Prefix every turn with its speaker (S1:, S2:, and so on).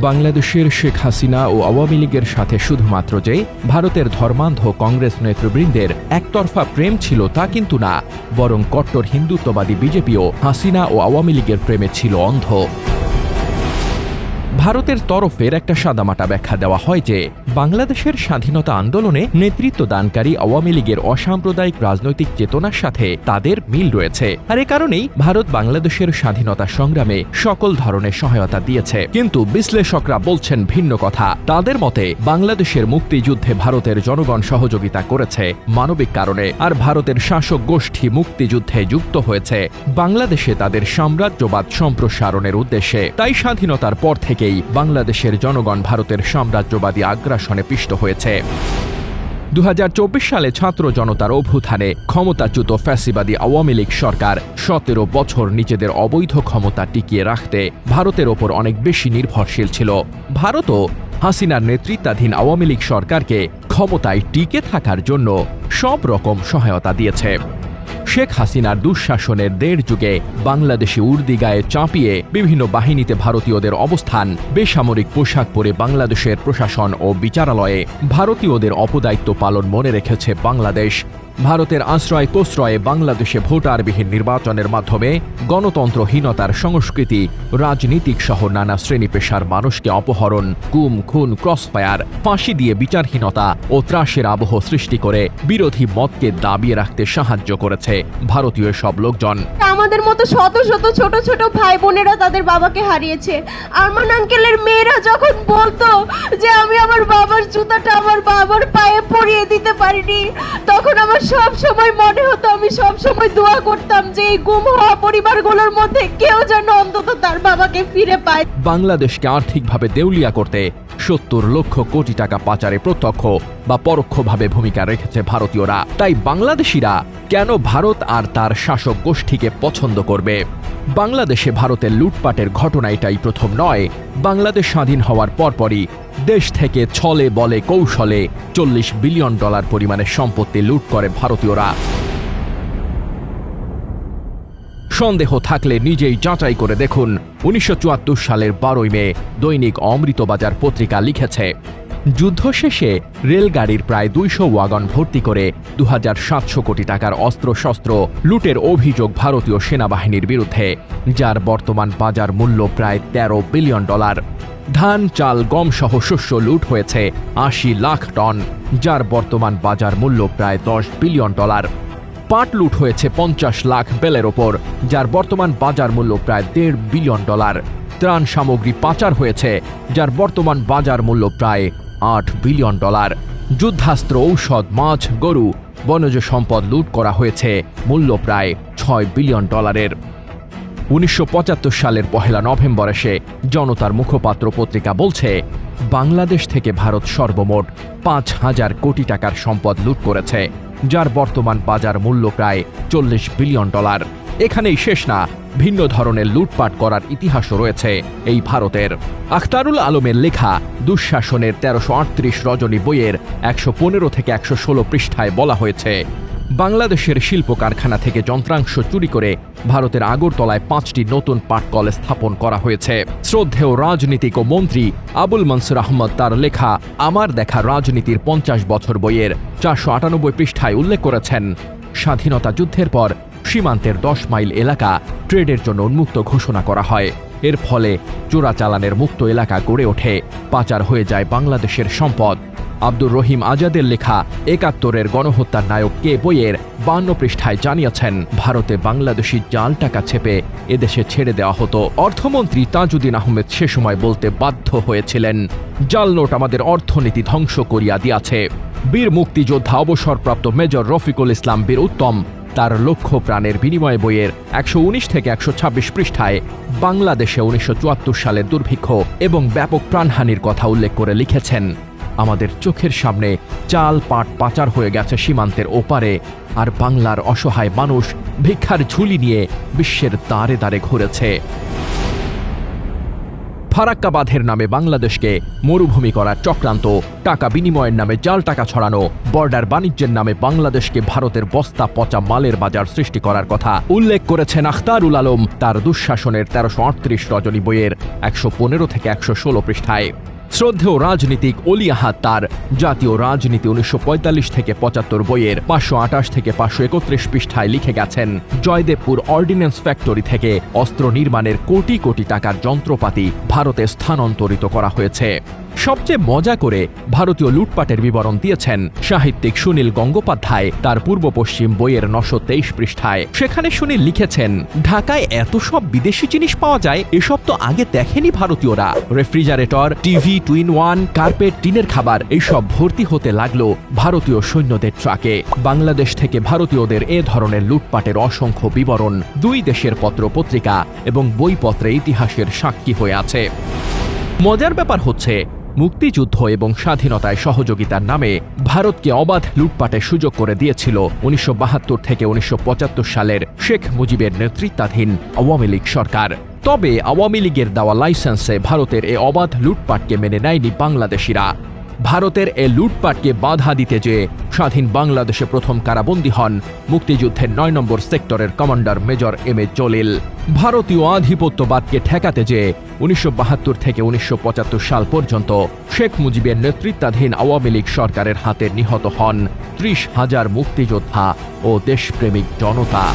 S1: বাংলাদেশের শেখ হাসিনা ও আওয়ামী লীগের সাথে শুধুমাত্র যে ভারতের ধর্মান্ধ কংগ্রেস নেতৃবৃন্দের একতরফা প্রেম ছিল তা কিন্তু না, বরং কট্টর হিন্দুত্ববাদী বিজেপিও হাসিনা ও আওয়ামী লীগের প্রেমে ছিল অন্ধ। ভারতের তরফের একটা সাদামাটা ব্যাখ্যা দেওয়া হয় যে, বাংলাদেশের স্বাধীনতা আন্দোলনে নেতৃত্ব দানকারী আওয়ামী লীগের অসাম্প্রদায়িক রাজনৈতিক চেতনার সাথে তাদের মিল রয়েছে। আর এ কারণেই ভারত বাংলাদেশের স্বাধীনতা সংগ্রামে সকল ধরনের সহায়তা দিয়েছে। কিন্তু বিশ্লেষকরা বলছেন ভিন্ন কথা। তাদের মতে, বাংলাদেশের মুক্তিযুদ্ধে ভারতের জনগণ সহযোগিতা করেছে মানবিক কারণে। আর ভারতের শাসক গোষ্ঠী মুক্তিযুদ্ধে যুক্ত হয়েছে। বাংলাদেশে তাদের সাম্রাজ্যবাদ সম্প্রসারণের উদ্দেশ্যে। তাই স্বাধীনতার পর থেকেই বাংলাদেশের জনগণ ভারতের সাম্রাজ্যবাদী আগ্রাসনে পিষ্ট হয়েছে। দু হাজার চব্বিশ সালে ছাত্র জনতার অভ্যুত্থানে ক্ষমতাচ্যুত ফ্যাসিবাদী আওয়ামী লীগ সরকার সতেরো বছর নিজেদের অবৈধ ক্ষমতা টিকিয়ে রাখতে ভারতের ওপর অনেক বেশি নির্ভরশীল ছিল। ভারতও হাসিনার নেতৃত্বাধীন আওয়ামী লীগ সরকারকে ক্ষমতায় টিকে থাকার জন্য সব রকম সহায়তা দিয়েছে। শেখ হাসিনার দুঃশাসনের দেড় যুগে বাংলাদেশি উর্দি গায়ে চাপিয়ে বিভিন্ন বাহিনীতে ভারতীয়দের অবস্থান, বেসামরিক পোশাক পরে বাংলাদেশের প্রশাসন ও বিচারালয়ে ভারতীয়দের অপদায়িত্ব পালন মনে রেখেছে বাংলাদেশ। ভারতের আশ্রয় প্রশ্রয়ে বাংলাদেশে ভোটারবিহীন নির্বাচনের মাধ্যমে গণতন্ত্রহীনতার সংস্কৃতি, রাজনীতিক সহ নানা শ্রেণি পেশার মানুষকে অপহরণ, গুম, খুন, ক্রসফায়ার, ফাঁসি দিয়ে বিচারহীনতা ও ত্রাসের আবহ সৃষ্টি করে বিরোধী মতকে দাবিয়ে রাখতে সাহায্য করেছে ভারতীয় সব লোকজন।
S2: আমাদের মতো শত শত ছোট ছোট ভাই বোনেরা তাদের বাবাকে হারিয়েছে। আরমান আঙ্কেলের মেয়েরা যখন বলতো যে আমি আমার বাবার জুতাটা আমার বাবার পায়ে পরিয়ে দিতে পারিনি। তখন আমার সব সময় মনে হতো, আমি সব সময় দোয়া করতাম যে এই গুম হওয়া পরিবারগুলোর মধ্যে কেউ যেন অন্তত তার বাবাকে ফিরে পায়।
S1: বাংলাদেশকে আর্থিকভাবে দেউলিয়া করতে সত্তর লক্ষ কোটি টাকা পাচারে প্রত্যক্ষ বা পরোক্ষভাবে ভূমিকা রেখেছে ভারতীয়রা। তাই বাংলাদেশিরা কেন ভারত আর তার শাসক গোষ্ঠীকে পছন্দ করবে? বাংলাদেশে ভারতের লুটপাটের ঘটনা এটাই প্রথম নয়, বাংলাদেশ স্বাধীন হওয়ার পরপরই দেশ থেকে ছলে বলে কৌশলে চল্লিশ বিলিয়ন ডলার পরিমাণের সম্পত্তি লুট করে ভারতীয়রা। সন্দেহ থাকলে নিজেই যাচাই করে দেখুন। উনিশশো চুয়াত্তর সালের বারোই মে দৈনিক অমৃতবাজার পত্রিকা লিখেছে, যুদ্ধ শেষে রেলগাড়ির প্রায় দুইশো ওয়াগন ভর্তি করে দু হাজার সাতশো কোটি টাকার অস্ত্রশস্ত্র লুটের অভিযোগ ভারতীয় সেনাবাহিনীর বিরুদ্ধে, যার বর্তমান বাজার মূল্য প্রায় ১৩ বিলিয়ন ডলার। ধান, চাল, গম সহ শস্য লুট হয়েছে আশি লাখ টন, যার বর্তমান বাজার মূল্য প্রায় দশ বিলিয়ন ডলার। পাট লুট হয়েছে পঞ্চাশ লাখ বেলের ওপর, যার বর্তমান বাজার মূল্য প্রায় দেড় বিলিয়ন ডলার। ত্রাণ সামগ্রী পাচার হয়েছে, যার বর্তমান বাজার মূল্য প্রায় আট বিলিয়ন ডলার। যুদ্ধাস্ত্র, ঔষধ, মাছ, গরু, বনজ সম্পদ লুট করা হয়েছে, মূল্য প্রায় ছয় বিলিয়ন ডলারের। উনিশশো পঁচাত্তর সালের পহেলা নভেম্বর এসে জনতার মুখপাত্র পত্রিকা বলছে, বাংলাদেশ থেকে ভারত সর্বমোট পাঁচ হাজার কোটি টাকার সম্পদ লুট করেছে। যার বর্তমান বাজার মূল্য প্রায় চল্লিশ বিলিয়ন ডলার। এখানেই শেষ না, ভিন্ন ধরনের লুটপাট করার ইতিহাসও রয়েছে এই ভারতের। আখতারুল আলমের লেখা দুঃশাসনের তেরোশো আটত্রিশ রজনী বইয়ের একশো পনেরো থেকে একশো ষোলো পৃষ্ঠায় বলা হয়েছে বাংলাদেশের শিল্প কারখানা থেকে যন্ত্রাংশ চুরি করে ভারতের আগরতলায় পাঁচটি নতুন পাট কলেজ স্থাপন করা হয়েছে। শ্রদ্ধেয় রাজনীতিক ও মন্ত্রী আবুল মনসুর আহমদ তার লেখা আমার দেখা রাজনীতির পঞ্চাশ বছর বইয়ের চারশো আটানব্বই পৃষ্ঠায় উল্লেখ করেছেন। স্বাধীনতা যুদ্ধের পর সীমান্তের দশ মাইল এলাকা ট্রেডের জন্য উন্মুক্ত ঘোষণা করা হয়। এর ফলে চোরাচালানের মুক্ত এলাকা গড়ে ওঠে। পাচার হয়ে যায় বাংলাদেশের সম্পদ। আব্দুর রহিম আজাদের লেখা একাত্তরের গণহত্যার নায়ক কে বইয়ের বান্ন পৃষ্ঠায় জানিয়েছেন, ভারতে বাংলাদেশি জাল টাকা ছেপে এদেশে ছেড়ে দেওয়া হতো। অর্থমন্ত্রী তাজুদ্দিন আহমেদ সে সময় বলতে বাধ্য হয়েছিলেন, জাল নোট আমাদের অর্থনীতি ধ্বংস করিয়া দিয়াছে। বীর মুক্তিযোদ্ধা অবসরপ্রাপ্ত মেজর রফিকুল ইসলাম বীর উত্তম তার লক্ষ্য প্রাণের বিনিময় বইয়ের একশো উনিশ থেকে একশো ছাব্বিশ পৃষ্ঠায় বাংলাদেশে উনিশশো সালের দুর্ভিক্ষ এবং ব্যাপক প্রাণহানির কথা উল্লেখ করে লিখেছেন। আমাদের চোখের সামনে চাল পাট পাচার হয়ে গেছে সীমান্তের ওপারে, আর বাংলার অসহায় মানুষ ভিক্ষার ঝুলি নিয়ে বিশ্বের দ্বারে দ্বারে ঘুরেছে। ফারাক্কা বাঁধের নামে বাংলাদেশকে মরুভূমি করার চক্রান্ত, টাকা বিনিময়ের নামে জাল টাকা ছড়ানো, বর্ডার বাণিজ্যের নামে বাংলাদেশকে ভারতের বস্তা পচা মালের বাজার সৃষ্টি করার কথা উল্লেখ করেছেন আখতারুল আলম তার দুঃশাসনের তেরোশো আটত্রিশ রজনী বইয়ের একশো পনেরো থেকে একশো ষোলো পৃষ্ঠায়। শ্রদ্ধেয় রাজনীতিক অলি আহাদ তার জাতীয় রাজনীতি উনিশশো পঁয়তাল্লিশ থেকে পঁচাত্তর বইয়ের পাঁচশো আটাশ থেকে পাঁচশো একত্রিশ পৃষ্ঠায় লিখে গেছেন, জয়দেবপুর অর্ডিন্যান্স ফ্যাক্টরি থেকে অস্ত্র নির্মাণের কোটি কোটি টাকার যন্ত্রপাতি ভারতে স্থানান্তরিত করা হয়েছে। সবচেয়ে মজা করে ভারতীয় লুটপাটের বিবরণ দিয়েছেন সাহিত্যিক সুনীল গঙ্গোপাধ্যায় তার পূর্ব পশ্চিম বইয়ের নশো তেইশ পৃষ্ঠায়। সেখানে সুনীল লিখেছেন, ঢাকায় এত সব বিদেশি জিনিস পাওয়া যায়, এসব তো আগে দেখেনি ভারতীয়রা। Refrigerator, TV, two in one, carpet, টিনের খাবার এইসব ভর্তি হতে লাগল ভারতীয় সৈন্যদের ট্রাকে। বাংলাদেশ থেকে ভারতীয়দের এ ধরনের লুটপাটের অসংখ্য বিবরণ দুই দেশের পত্র পত্রিকা এবং বইপত্রে ইতিহাসের সাক্ষী হয়ে আছে। মজার ব্যাপার হচ্ছে মুক্তিযুদ্ধ এবং স্বাধীনতায় সহযোগিতার নামে ভারতকে অবাধ লুটপাটের সুযোগ করে দিয়েছিল উনিশশো বাহাত্তর থেকে উনিশশো পঁচাত্তর সালের শেখ মুজিবের নেতৃত্বাধীন আওয়ামী লীগ সরকার। তবে আওয়ামী লীগের দেওয়া লাইসেন্সে ভারতের এ অবাধ লুটপাটকে মেনে নেয়নি বাংলাদেশিরা। ভারতের এ লুটপাটকে বাধা দিতে যে স্বাধীন বাংলাদেশে প্রথম কারাবন্দী হন, মুক্তিযুদ্ধের নয় নম্বর সেক্টরের commander major M A Jalil. ভারতীয় আধিপত্যবাদকে ঠেকাতে যে উনিশশো বাহাত্তর থেকে উনিশশো পঁচাত্তর সাল পর্যন্ত শেখ মুজিবের নেতৃত্বাধীন আওয়ামী লীগ সরকারের হাতে নিহত হন ত্রিশ হাজার মুক্তিযোদ্ধা ও দেশপ্রেমিক জনতা।